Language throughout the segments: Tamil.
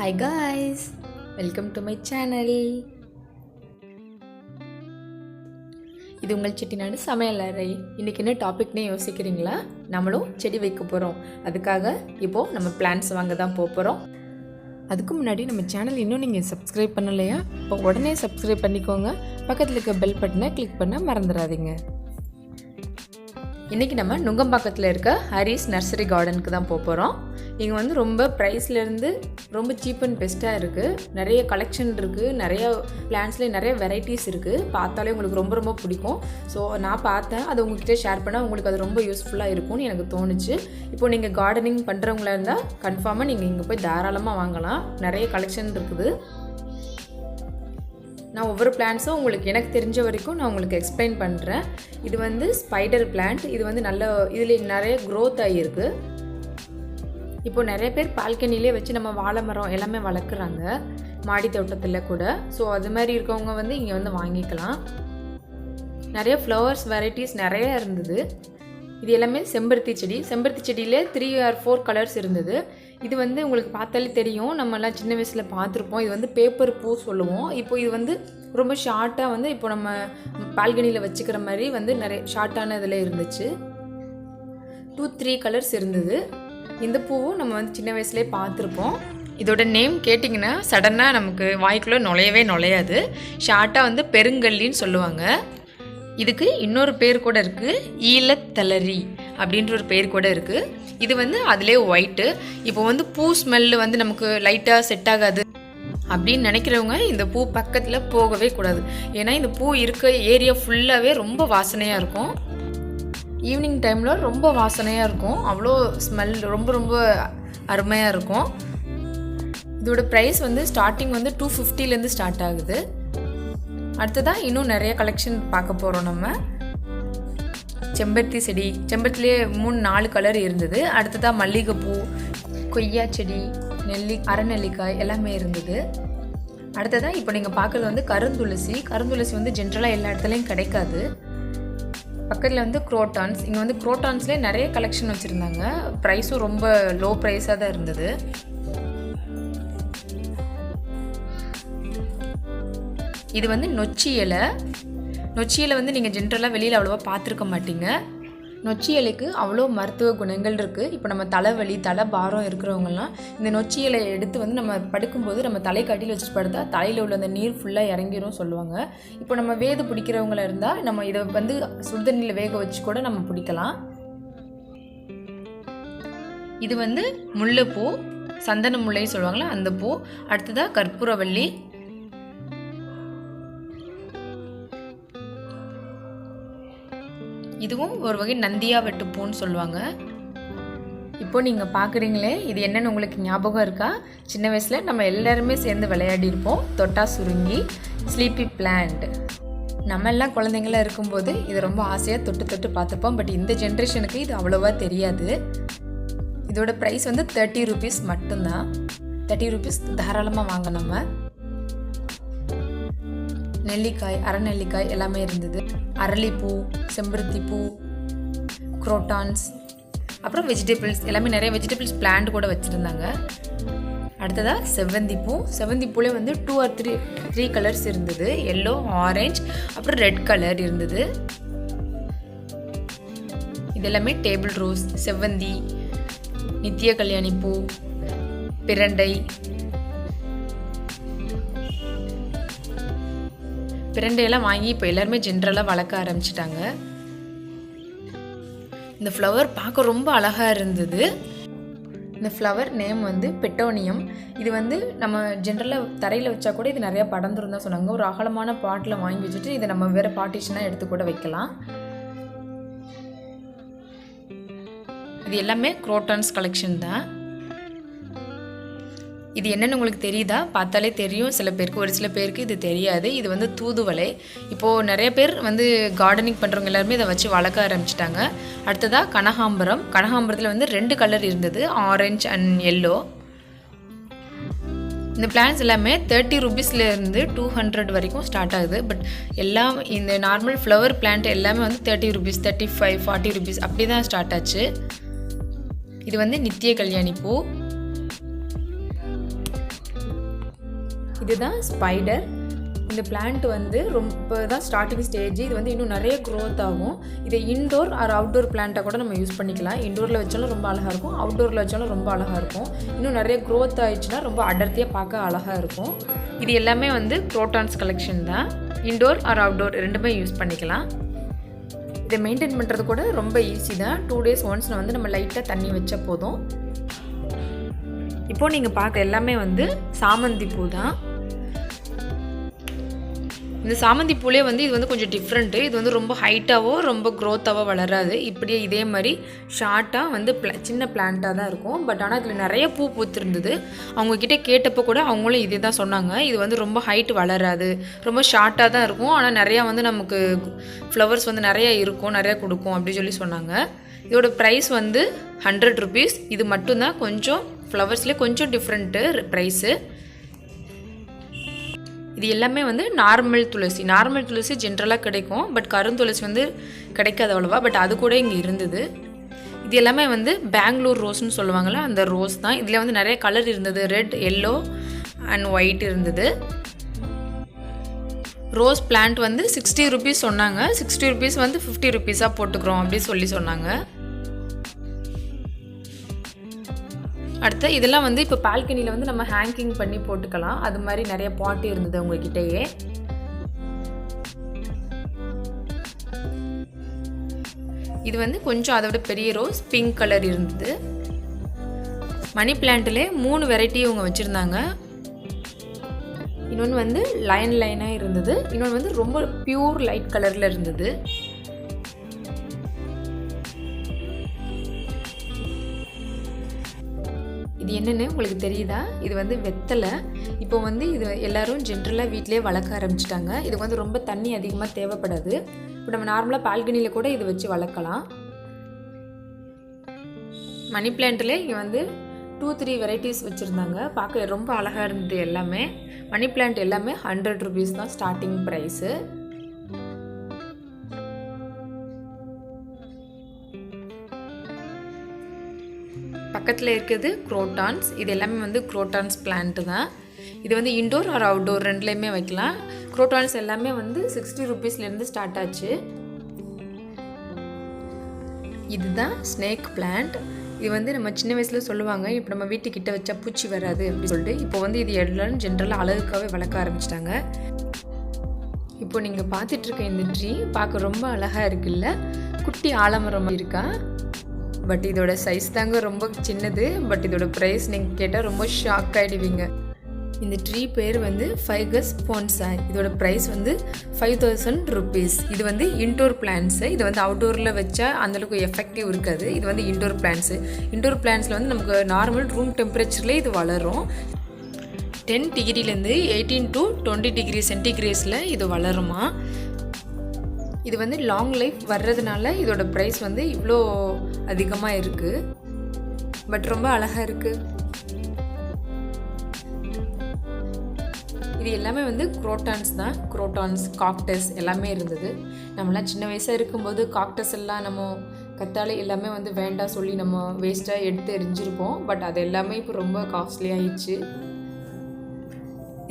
Hi guys welcome to my channel இது உங்கள் செட்டிநாடு சமையல் அறை. இன்றைக்கி என்ன டாபிக்னே யோசிக்கிறீங்களா? நம்மளும் செடி வைக்க போகிறோம் அதுக்காக இப்போது நம்ம பிளான்ஸ் வாங்க தான் போக போகிறோம் அதுக்கு முன்னாடி நம்ம சேனல் இன்னும் நீங்கள் சப்ஸ்கிரைப் பண்ணலையா? இப்போ உடனே சப்ஸ்கிரைப் பண்ணிக்கோங்க. பக்கத்தில் இருக்க பெல் பட்டனை கிளிக் பண்ண மறந்துடாதீங்க. இன்றைக்கி நம்ம நுங்கம்பாக்கத்தில் இருக்க ஹரிஸ் நர்சரி கார்டனுக்கு தான் போக போகிறோம் இங்கே வந்து ரொம்ப ப்ரைஸ்லேருந்து ரொம்ப சீப் அண்ட் பெஸ்ட்டாக இருக்குது நிறைய கலெக்ஷன் இருக்குது நிறைய பிளான்ஸ்லேயே நிறைய வெரைட்டிஸ் இருக்குது பார்த்தாலே உங்களுக்கு ரொம்ப ரொம்ப பிடிக்கும். ஸோ நான் பார்த்தேன். அதை உங்ககிட்ட ஷேர் பண்ணால் உங்களுக்கு அது ரொம்ப யூஸ்ஃபுல்லாக இருக்கும்னு எனக்கு தோணுச்சு. இப்போ நீங்கள் கார்டனிங் பண்ணுறவங்களா இருந்தால் கன்ஃபார்மாக நீங்கள் இங்கே போய் தாராளமாக வாங்கலாம். நிறைய கலெக்ஷன் இருக்குது. நான் ஒவ்வொரு பிளான்ஸும் உங்களுக்கு எனக்கு தெரிஞ்ச வரைக்கும் நான் உங்களுக்கு எக்ஸ்பிளைன் பண்ணுறேன் இது வந்து ஸ்பைடர் பிளான்ட் இது வந்து நல்ல இதில் நிறைய க்ரோத் ஆகியிருக்கு இப்போ நிறைய பேர் பால்கனிலே வச்சு நம்ம வாழை மரம் எல்லாமே வளர்க்குறாங்க. மாடி தோட்டத்தில் கூட. ஸோ அது மாதிரி இருக்கவங்க வந்து இங்கே வந்து வாங்கிக்கலாம். நிறைய ஃப்ளவர்ஸ் வெரைட்டிஸ் நிறைய இருந்தது. இது எல்லாமே செம்பருத்தி செடி. செம்பருத்தி செடியிலே த்ரீ ஆர் ஃபோர் கலர்ஸ் இருந்தது. இது வந்து உங்களுக்கு பார்த்தாலே தெரியும். நம்மலாம் சின்ன வயசில் பார்த்துருப்போம். இது வந்து பேப்பர் பூ சொல்லுவோம். இப்போ இது வந்து ரொம்ப ஷார்ட்டாக வந்து இப்போ நம்ம பால்கனியில் வச்சுக்கிற மாதிரி வந்து நிறைய ஷார்ட்டான இதில் இருந்துச்சு. டூ த்ரீ கலர்ஸ் இருந்தது. இந்த பூவும் நம்ம வந்து சின்ன வயசுலேயே பார்த்துருப்போம். இதோட நேம் கேட்டிங்கன்னா சடனாக நமக்கு வாய்க்குள்ளே நுழையவே நுழையாது. ஷார்ட்டாக வந்து பெருங்கல்லின்னு சொல்லுவாங்க. இதுக்கு இன்னொரு பேர் கூட இருக்குது ஈழத்தளரி. அப்படின்ற ஒரு பேர் கூட இருக்குது இது வந்து அதிலே ஒயிட்டு இப்போ வந்து பூ ஸ்மெல்லு வந்து நமக்கு லைட்டாக செட் ஆகாது அப்படின்னு நினைக்கிறவங்க இந்த பூ பக்கத்தில் போகவே கூடாது. ஏன்னா இந்த பூ இருக்க ஏரியா ஃபுல்லாகவே ரொம்ப வாசனையாக இருக்கும். ஈவினிங் டைமில் ரொம்ப வாசனையாக இருக்கும். அவ்வளோ ஸ்மெல் ரொம்ப ரொம்ப அருமையாக இருக்கும். இதோட ப்ரைஸ் வந்து ஸ்டார்டிங் வந்து டூ ஃபிஃப்டிலேருந்து ஸ்டார்ட் ஆகுது. அடுத்ததாக இன்னும் நிறைய கலெக்ஷன் பார்க்க போகிறோம் நம்ம. செம்பருத்தி செடி. செம்பருத்திலே மூணு நாலு கலர் இருந்தது. அடுத்ததாக மல்லிகைப்பூ கொய்யா செடி நெல்லி அரைநெல்லிக்காய் எல்லாமே இருந்தது. அடுத்ததாக இப்போ நீங்கள் பார்க்குறது வந்து கருந்துளசி. கருந்துளசி வந்து ஜென்ரலாக எல்லா இடத்துலையும் கிடைக்காது. பக்கத்தில் வந்து குரோட்டான்ஸ் இங்கே வந்து குரோட்டான்ஸ்லேயே நிறைய கலெக்ஷன் வச்சுருந்தாங்க. ப்ரைஸும் ரொம்ப லோ ப்ரைஸாக தான் இருந்தது. இது வந்து நொச்சி இலை. நொச்சியலை வந்து நீங்கள் ஜென்ரலாக வெளியில் அவ்வளோவா பார்த்துருக்க மாட்டீங்க. நொச்சி இலைக்கு அவ்வளோ மருத்துவ குணங்கள் இருக்குது இப்போ நம்ம தலைவலி தலை பாரம் இருக்கிறவங்கலாம் இந்த நொச்சி இலையை எடுத்து வந்து நம்ம படுக்கும்போது நம்ம தலை கட்டியில் வச்சு படுத்தா தலையில் உள்ள அந்த நீர் ஃபுல்லாக இறங்கிரும் சொல்லுவாங்க. இப்போ நம்ம வேது பிடிக்கிறவங்களா இருந்தால் நம்ம இதை வந்து சுடுதண்ணியில் வேக வச்சு கூட நம்ம பிடிக்கலாம். இது வந்து முல்லைப்பூ சந்தன முல்லைன்னு சொல்லுவாங்களா அந்த பூ. அடுத்ததாக கற்பூரவள்ளி இதுவும் ஒரு வகை நந்தியா வெட்டுப்பூன்னு சொல்லுவாங்க. இப்போ நீங்கள் பார்க்குறீங்களே இது என்னென்னு உங்களுக்கு ஞாபகம் இருக்கா? சின்ன வயசில் நம்ம எல்லாருமே சேர்ந்து விளையாடி இருப்போம். தொட்டா சுருங்கி ஸ்லீப்பி பிளான்ட் நம்ம எல்லாம் குழந்தைங்களாம் இருக்கும்போது இது ரொம்ப ஆசையாக தொட்டு தொட்டு பார்த்துப்போம் பட் இந்த ஜென்ரேஷனுக்கு இது அவ்வளோவா தெரியாது. இதோட ப்ரைஸ் வந்து தேர்ட்டி ருபீஸ் மட்டும்தான். தேர்ட்டி ருபீஸ் தாராளமாக வாங்க நம்ம. நெல்லிக்காய் அரைநெல்லிக்காய் எல்லாமே இருந்தது. அரளிப்பூ செம்பருத்தி பூ குரோட்டான்ஸ் அப்புறம் வெஜிடபிள்ஸ் எல்லாமே நிறைய வெஜிடபிள்ஸ் பிளான்ட் கூட வச்சுருந்தாங்க. அடுத்ததாக செவ்வந்தி பூ செவ்வந்தி பூலே வந்து two or three three colours இருந்தது. எல்லோ ஆரஞ்ச் அப்புறம் ரெட் கலர் இருந்தது. இது எல்லாமே டேபிள் ரோஸ் செவ்வந்தி நித்திய கல்யாணி பூ பிரண்டை பிரண்டையெல்லாம் வாங்கி இப்போ எல்லாருமே ஜென்ரலாக வளர்க்க ஆரம்பிச்சிட்டாங்க. இந்த ஃப்ளவர் பார்க்க ரொம்ப அழகாக இருந்தது. இந்த ஃப்ளவர் நேம் வந்து பெட்டோனியம். இது வந்து நம்ம ஜென்ரலாக தரையில் வச்சா கூட இது நிறையா படர்ந்துரும் சொன்னாங்க. ஒரு அகலமான பாட்டில் வாங்கி வச்சுட்டு இதை நம்ம வேறு பார்ட்டிஷனாக எடுத்து கூட வைக்கலாம். இது எல்லாமே குரோட்டான்ஸ் கலெக்ஷன் தான். இது என்னென்னு உங்களுக்கு தெரியுதா? பார்த்தாலே தெரியும். சில பேருக்கு ஒரு சில பேருக்கு இது தெரியாது. இது வந்து தூதுவளை. இப்போது நிறைய பேர் வந்து கார்டனிங் பண்ணுறவங்க எல்லாருமே இதை வச்சு வளர்க்க ஆரம்பிச்சிட்டாங்க. அடுத்ததாக கனகாம்பரம். கனகாம்பரத்தில் வந்து ரெண்டு கலர் இருந்தது. ஆரஞ்ச் அண்ட் எல்லோ இந்த பிளான்ஸ் எல்லாமே தேர்ட்டி ருபீஸ்லேருந்து டூ ஹண்ட்ரட் வரைக்கும் ஸ்டார்ட் ஆகுது. பட் எல்லாம் இந்த நார்மல் ஃப்ளவர் பிளான்ட் எல்லாமே வந்து thirty rupees thirty five forty rupees அப்படி தான் ஸ்டார்ட் ஆச்சு. இது வந்து நித்திய கல்யாணி பூ. இதுதான் ஸ்பைடர் இந்த பிளான்ட் வந்து ரொம்ப தான் ஸ்டார்டிங் ஸ்டேஜ் இது வந்து இன்னும் நிறைய க்ரோத் ஆகும். இதை இன்டோர் ஆர் அவுட்டோர் பிளான்ட்டாக கூட நம்ம யூஸ் பண்ணிக்கலாம். இன்டோரில் வச்சாலும் ரொம்ப அழகாக இருக்கும். அவுட்டோரில் வச்சாலும் ரொம்ப அழகாக இருக்கும். இன்னும் நிறைய க்ரோத் ஆயிடுச்சுன்னா ரொம்ப அடர்த்தியாக பார்க்க அழகாக இருக்கும். இது எல்லாமே வந்து ப்ரோட்டான்ஸ் கலெக்ஷன் தான். இன்டோர் ஆர் அவுட்டோர் ரெண்டுமே யூஸ் பண்ணிக்கலாம். இதை மெயின்டைன் பண்ணுறது கூட ரொம்ப ஈஸி தான். டூ டேஸ் ஒன்ஸ் வந்து நம்ம லைட்டாக தண்ணி வச்ச போதும். இப்போது நீங்கள் பார்க்க எல்லாமே வந்து சாமந்தி பூ தான். இந்த சாமந்தி பூலே வந்து இது வந்து கொஞ்சம் டிஃப்ரெண்ட்டு இது வந்து ரொம்ப ஹைட்டாகவோ ரொம்ப க்ரோத்தாகவோ வளராது. இப்படியே இதே மாதிரி ஷார்ட்டாக வந்து பிள சின்ன பிளான்ட்டாக தான் இருக்கும். பட் ஆனால் இதில் நிறைய பூ பூத்திருந்தது. அவங்கக்கிட்ட கேட்டப்போ கூட அவங்களும் இதே தான் சொன்னாங்க. இது வந்து ரொம்ப ஹைட் வளராது. ரொம்ப ஷார்ட்டாக தான் இருக்கும். ஆனால் நிறையா வந்து நமக்கு ஃப்ளவர்ஸ் வந்து நிறையா இருக்கும் நிறையா கொடுக்கும் அப்படின்னு சொல்லி சொன்னாங்க. இதோட ப்ரைஸ் வந்து ஹண்ட்ரட் ருபீஸ் இது மட்டும்தான். கொஞ்சம் ஃப்ளவர்ஸ்லேயே கொஞ்சம் டிஃப்ரெண்ட்டு ப்ரைஸு இது எல்லாமே வந்து நார்மல் துளசி. நார்மல் துளசி ஜென்ரலாக கிடைக்கும். பட் கருந்துளசி வந்து கிடைக்காது அவ்வளோவா. பட் அது கூட இங்கே இருந்தது. இது எல்லாமே வந்து பெங்களூர் ரோஸ்னு சொல்லுவாங்கள்ல அந்த ரோஸ் தான். இதில் வந்து நிறைய கலர் இருந்தது. ரெட் எல்லோ அண்ட் ஒயிட் இருந்தது. ரோஸ் பிளான்ட் வந்து சிக்ஸ்டி ருபீஸ் சொன்னாங்க. சிக்ஸ்டி ருபீஸ் வந்து ஃபிஃப்டி ருபீஸாக போட்டுக்கிறோம் அப்படின்னு சொல்லி சொன்னாங்க. அடுத்து இதெல்லாம் வந்து இப்போ பால்கனியில் வந்து நம்ம ஹேங்கிங் பண்ணி போட்டுக்கலாம். அது மாதிரி நிறைய பாட்டு இருந்தது உங்ககிட்டயே. இது வந்து கொஞ்சம் அதோட பெரிய ரோஸ் பிங்க் கலர் இருந்தது. மணி பிளான்ட்லே மூணு வெரைட்டி இவங்க வச்சுருந்தாங்க. இன்னொன்று வந்து லைன் லைனாக இருந்தது. இன்னொன்று வந்து ரொம்ப பியூர் லைட் கலரில் இருந்தது. இது என்னென்னு உங்களுக்கு தெரியுதா? இது வந்து வெத்தலை. இப்போ வந்து இது எல்லாரும் ஜென்ரலாக வீட்டிலே வளர்க்க ஆரம்பிச்சிட்டாங்க. இது வந்து ரொம்ப தண்ணி அதிகமாக தேவைப்படாது. இப்போ நம்ம நார்மலாக பால்கனியில் கூட இது வச்சு வளர்க்கலாம். மணி பிளான்ட்லேயே இங்கே வந்து டூ த்ரீ வெரைட்டிஸ் வச்சுருந்தாங்க. பார்க்க ரொம்ப அழகாக இருந்தது எல்லாமே. மணி பிளான்ட் எல்லாமே ஹண்ட்ரட் ருபீஸ் தான் ஸ்டார்டிங் ப்ரைஸு பக்கத்தில் இருக்கிறது குரோட்டான்ஸ் இது எல்லாமே வந்து குரோட்டான்ஸ் பிளான்ட்டு தான். இது வந்து இன்டோர் ஆர் அவுட்டோர் ரெண்டுலேயுமே வைக்கலாம். குரோட்டான்ஸ் எல்லாமே வந்து சிக்ஸ்டி ருபீஸ்லேருந்து ஸ்டார்ட் ஆச்சு. இதுதான் ஸ்னேக் பிளான்ட் இது வந்து நம்ம சின்ன வயசில் சொல்லுவாங்க இப்போ நம்ம வீட்டுக்கிட்ட வச்சா பூச்சி வராது அப்படின்னு சொல்லிட்டு. இப்போ வந்து இது எல்லாரும் ஜென்ரலாக அழகுக்காகவே வளர்க்க ஆரம்பிச்சிட்டாங்க. இப்போ நீங்கள் பார்த்துட்ருக்க இந்த ட்ரீ பார்க்க ரொம்ப அழகாக இருக்குல்ல? குட்டி ஆலமரம் இருக்கா? பட் இதோட சைஸ் தாங்க ரொம்ப சின்னது. பட் இதோட ப்ரைஸ் நீங்கள் கேட்டால் ரொம்ப ஷாக் ஆகிடுவீங்க இந்த ட்ரீ பேர் வந்து ஃபைகஸ் போன்சாய் இதோட ப்ரைஸ் வந்து ஃபைவ் தௌசண்ட் ருபீஸ் இது வந்து இன்டோர் பிளான்ஸு இது வந்து அவுட்டோரில் வச்சா அந்தளவுக்கு எஃபெக்டிவ் இருக்காது. இது வந்து இன்டோர் பிளான்ஸு இன்டோர் பிளான்ஸில் வந்து நமக்கு நார்மல் ரூம் டெம்பரேச்சர்லேயே இது வளரும். டென் டிகிரிலேருந்து எயிட்டீன் டு டுவெண்ட்டி டிகிரி சென்டிகிரேஸில் இது வளருமா? இது வந்து லாங் லைஃப் வர்றதுனால இதோட ப்ரைஸ் வந்து இவ்வளோ அதிகமாக இருக்குது பட் ரொம்ப அழகாக இருக்குது இது எல்லாமே வந்து குரோட்டான்ஸ் தான். குரோட்டான்ஸ் காக்டஸ் எல்லாமே இருந்தது. நம்மளாம் சின்ன வயசாக இருக்கும்போது காக்டஸ் எல்லாம் நம்ம கத்தாழை எல்லாமே வந்து வேண்டாம் சொல்லி நம்ம வேஸ்ட்டாக எடுத்து எரிஞ்சிருப்போம். பட் அது எல்லாமே இப்போ ரொம்ப காஸ்ட்லி ஆயிடுச்சு.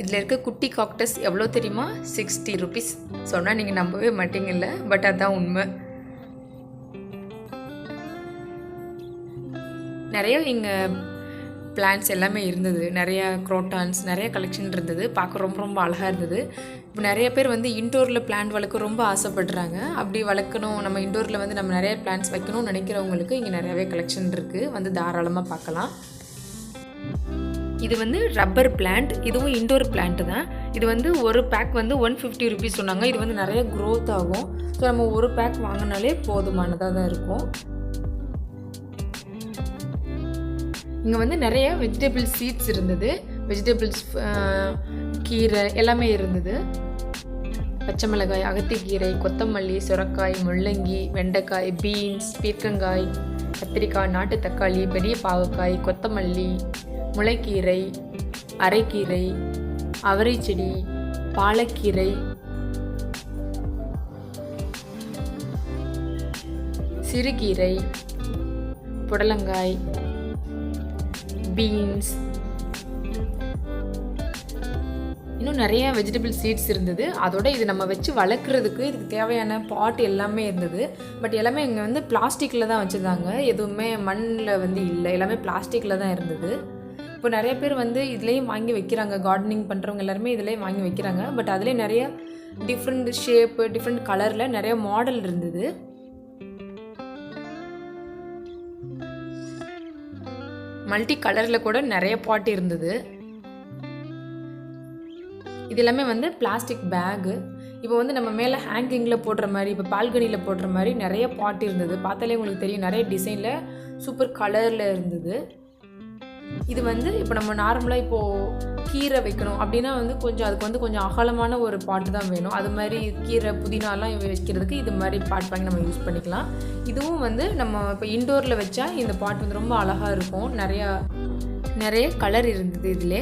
இதில் இருக்க குட்டி காக்டஸ் எவ்வளோ தெரியுமா? சிக்ஸ்டி ருபீஸ் சொன்னால் நீங்கள் நம்பவே மாட்டீங்கல்ல. பட் அதுதான் உண்மை. நிறைய இங்கே பிளான்ஸ் எல்லாமே இருந்தது. நிறைய க்ரோட்டான்ஸ் நிறைய கலெக்ஷன் இருந்தது. பார்க்க ரொம்ப ரொம்ப அழகாக இருந்தது. இப்போ நிறைய பேர் வந்து இன்டோரில் பிளான்ட் வளர்க்க ரொம்ப ஆசைப்படுறாங்க. அப்படி வளர்க்கணும். நம்ம இன்டோரில் வந்து நம்ம நிறைய பிளான்ஸ் வைக்கணும்னு நினைக்கிறவங்களுக்கு இங்கே நிறையவே கலெக்ஷன் இருக்குது வந்து தாராளமாக பார்க்கலாம். இது வந்து ரப்பர் பிளான்ட் இதுவும் இண்டோர் பிளான்ட் தான். இது வந்து ஒரு பேக் வந்து ஒன் ஃபிஃப்டி ருபீஸ் சொன்னாங்க. இது வந்து நிறைய க்ரோத் ஆகும். ஸோ நம்ம ஒரு பேக் வாங்கினாலே போதுமானதாக தான் இருக்கும். இங்கே வந்து நிறைய வெஜிடபிள் சீட்ஸ் இருந்தது. வெஜிடபிள்ஸ் கீரை எல்லாமே இருந்தது. பச்சை மிளகாய் அகத்திக்கீரை கொத்தமல்லி சுரக்காய் முள்ளங்கி வெண்டைக்காய் பீன்ஸ் பீர்க்கங்காய் கத்திரிக்காய் நாட்டு தக்காளி பெரிய பாவக்காய் கொத்தமல்லி முளைக்கீரை அரைக்கீரை அவரை செடி பாலக்கீரை. சிறுகீரை புடலங்காய் பீன்ஸ். இன்னும் நிறைய வெஜிடபிள் சீட்ஸ் இருந்தது. அதோட இது நம்ம வச்சு வளர்க்குறதுக்கு இதுக்கு தேவையான பாட் எல்லாமே இருந்தது. பட் எல்லாமே இங்கே வந்து பிளாஸ்டிக்கில் தான் வச்சுருந்தாங்க. எதுவுமே மண்ணில் வந்து இல்லை. எல்லாமே பிளாஸ்டிக்கில் தான் இருந்தது. இப்போ நிறைய பேர் வந்து இதுலேயும் வாங்கி வைக்கிறாங்க. கார்டனிங் பண்ணுறவங்க எல்லாருமே இதுலேயும் வாங்கி வைக்கிறாங்க. பட் அதுலேயே நிறைய டிஃப்ரெண்ட் ஷேப்பு டிஃப்ரெண்ட் கலரில் நிறைய மாடல் இருந்தது. மல்டி கலரில் கூட நிறைய பாட் இருந்தது. இது எல்லாமே வந்து பிளாஸ்டிக் பேகு இப்போ வந்து நம்ம மேலே ஹேங்கிங்கில் போடுற மாதிரி இப்போ பால்கனியில் போடுற மாதிரி நிறைய பாட் இருந்தது. பார்த்தாலே உங்களுக்கு தெரியும் நிறைய டிசைனில் சூப்பர் கலரில் இருந்தது. இது வந்து இப்போ நம்ம நார்மலாக இப்போது கீரை வைக்கணும் அப்படின்னா வந்து கொஞ்சம் அதுக்கு வந்து கொஞ்சம் அகலமான ஒரு பாட்டு தான் வேணும். அது மாதிரி கீரை புதினாலாம் வைக்கிறதுக்கு இது மாதிரி பாட் வாங்கி நம்ம யூஸ் பண்ணிக்கலாம். இதுவும் வந்து நம்ம இப்போ இண்டோரில் வச்சா இந்த பாட் வந்து ரொம்ப அழகாக இருக்கும். நிறையா நிறைய கலர் இருந்தது இதில்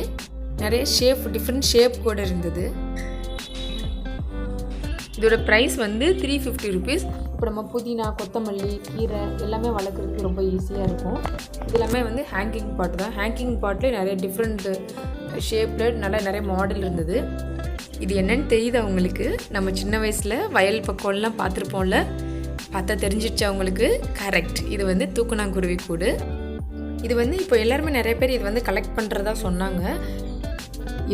நிறைய ஷேப் டிஃப்ரெண்ட் ஷேப் கூட இருந்தது. இதோட ப்ரைஸ் வந்து த்ரீ ஃபிஃப்டி ருபீஸ் இப்போ நம்ம புதினா கொத்தமல்லி கீரை எல்லாமே வளர்க்குறதுக்கு ரொம்ப ஈஸியாக இருக்கும். இது எல்லாமே வந்து ஹேங்கிங் பாட் தான். ஹேங்கிங் பாட்டில் நிறைய டிஃப்ரெண்ட் ஷேப்பில் நல்லா நிறைய மாடல் இருந்தது. இது என்னன்னு தெரியுது அவங்களுக்கு நம்ம சின்ன வயசில் வயல் பக்கம்லாம் பார்த்துருப்போம்ல? பார்த்தா தெரிஞ்சிடுச்சு அவங்களுக்கு கரெக்ட் இது வந்து தூக்குனாங்குருவி கூடு. இது வந்து இப்போ எல்லாருமே நிறைய பேர் இது வந்து கலெக்ட் பண்ணுறதா சொன்னாங்க.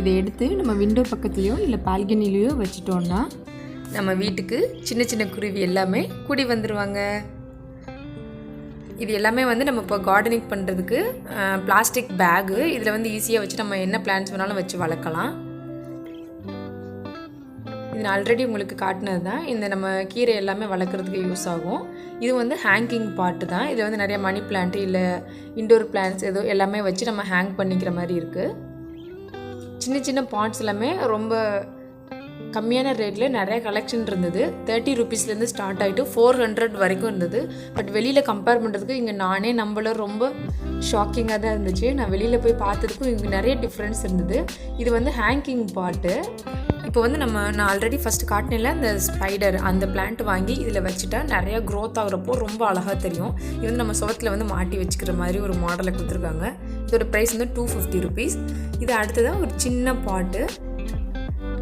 இதை எடுத்து நம்ம விண்டோ பக்கத்துலேயோ இல்லை பால்கனிலேயோ வச்சுட்டோன்னா நம்ம வீட்டுக்கு சின்ன சின்ன குருவி எல்லாமே கூடி வந்துடுவாங்க இது எல்லாமே வந்து நம்ம இப்போ கார்டனிங் பண்ணுறதுக்கு பிளாஸ்டிக் பேகு இதில் வந்து ஈஸியாக வச்சு நம்ம என்ன பிளான்ஸ் வேணாலும் வச்சு வளர்க்கலாம். இது நான் ஆல்ரெடி உங்களுக்கு காட்டினது தான் இந்த நம்ம கீரை எல்லாமே வளர்க்குறதுக்கு யூஸ் ஆகும். இது வந்து ஹேங்கிங் பாட்டு தான். இதில் வந்து நிறைய மணி பிளான்ட்டு இல்லை இண்டோர் பிளான்ட்ஸ் ஏதோ எல்லாமே வச்சு நம்ம ஹேங் பண்ணிக்கிற மாதிரி இருக்குது சின்ன சின்ன பாட்ஸ் எல்லாமே ரொம்ப கம்மியான ரேட்டில் நிறைய கலெக்ஷன் இருந்தது. தேர்ட்டி ருபீஸ்லேருந்து ஸ்டார்ட் ஆகிட்டு ஃபோர் ஹண்ட்ரட் வரைக்கும் இருந்தது. பட் வெளியில் கம்பேர் பண்ணுறதுக்கு இங்கே நானே நம்மள ரொம்ப ஷாக்கிங்காக தான் இருந்துச்சு. நான் வெளியில் போய் பார்த்ததுக்கும் இங்கே நிறைய டிஃப்ரென்ஸ் இருந்தது. இது வந்து ஹேங்கிங் பாட்டு இப்போ வந்து நம்ம நான் ஆல்ரெடி ஃபஸ்ட்டு காட்டினில் அந்த ஸ்பைடர் அந்த பிளான்ட் வாங்கி இதில் வச்சுட்டா நிறையா க்ரோத் ஆகுறப்போ ரொம்ப அழகாக தெரியும். இது வந்து நம்ம சுவத்தில் வந்து மாட்டி வச்சுக்கிற மாதிரி ஒரு மாடலை கொடுத்துருக்காங்க. இதோட ப்ரைஸ் வந்து டூ ஃபிஃப்டி ருபீஸ் இது அடுத்ததாக ஒரு சின்ன பாட்டு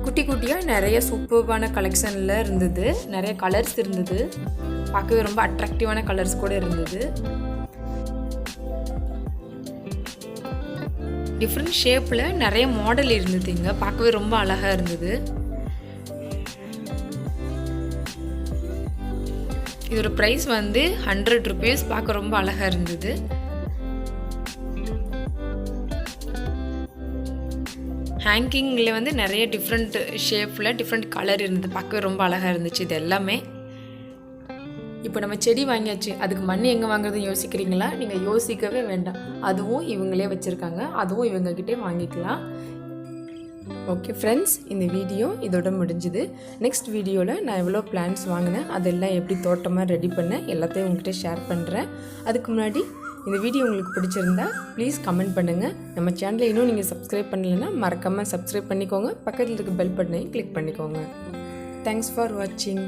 குட்டி குட்டியாக நிறைய சூப்பர்பான கலெக்ஷனில் இருந்தது. நிறைய கலர்ஸ் இருந்தது. பார்க்கவே ரொம்ப அட்ராக்டிவான கலர்ஸ் கூட இருந்தது. டிஃப்ரெண்ட் ஷேப்பில் நிறைய மாடல் இருந்தது இங்கே. பார்க்கவே ரொம்ப அழகாக இருந்தது. இதோட ப்ரைஸ் வந்து ஹண்ட்ரட் ருபீஸ் பார்க்க ரொம்ப அழகாக இருந்தது. ஹேங்கிங்கில் வந்து நிறைய டிஃப்ரெண்ட் ஷேப்பில் டிஃப்ரெண்ட் கலர் இருந்தது. பார்க்கவே ரொம்ப அழகாக இருந்துச்சு இது எல்லாமே. இப்போ நம்ம செடி வாங்கியாச்சு. அதுக்கு மண் எங்கே வாங்குறதுன்னு யோசிக்கிறீங்களா? நீங்கள் யோசிக்கவே வேண்டாம். அதுவும் இவங்களே வச்சுருக்காங்க. அதுவும் இவங்கக்கிட்டே வாங்கிக்கலாம். ஓகே ஃப்ரெண்ட்ஸ் இந்த வீடியோ இதோட முடிஞ்சுது. நெக்ஸ்ட் வீடியோவில் நான் எவ்வளோ பிளான்ஸ் வாங்கினேன் அதெல்லாம் எப்படி தோட்டமாக ரெடி பண்ணேன் எல்லாத்தையும் உங்ககிட்ட ஷேர் பண்ணுறேன் அதுக்கு முன்னாடி இந்த வீடியோ உங்களுக்கு பிடிச்சிருந்தா ப்ளீஸ் கமெண்ட் பண்ணுங்கள் நம்ம சேனலை இன்னும் நீங்கள் சப்ஸ்கிரைப் பண்ணலைன்னா மறக்காமல் சப்ஸ்கிரைப் பண்ணிக்கோங்க. பக்கத்தில் இருக்க பெல் பட்டனையும் கிளிக் பண்ணிக்கோங்க. தேங்க்ஸ் ஃபார் வாட்சிங்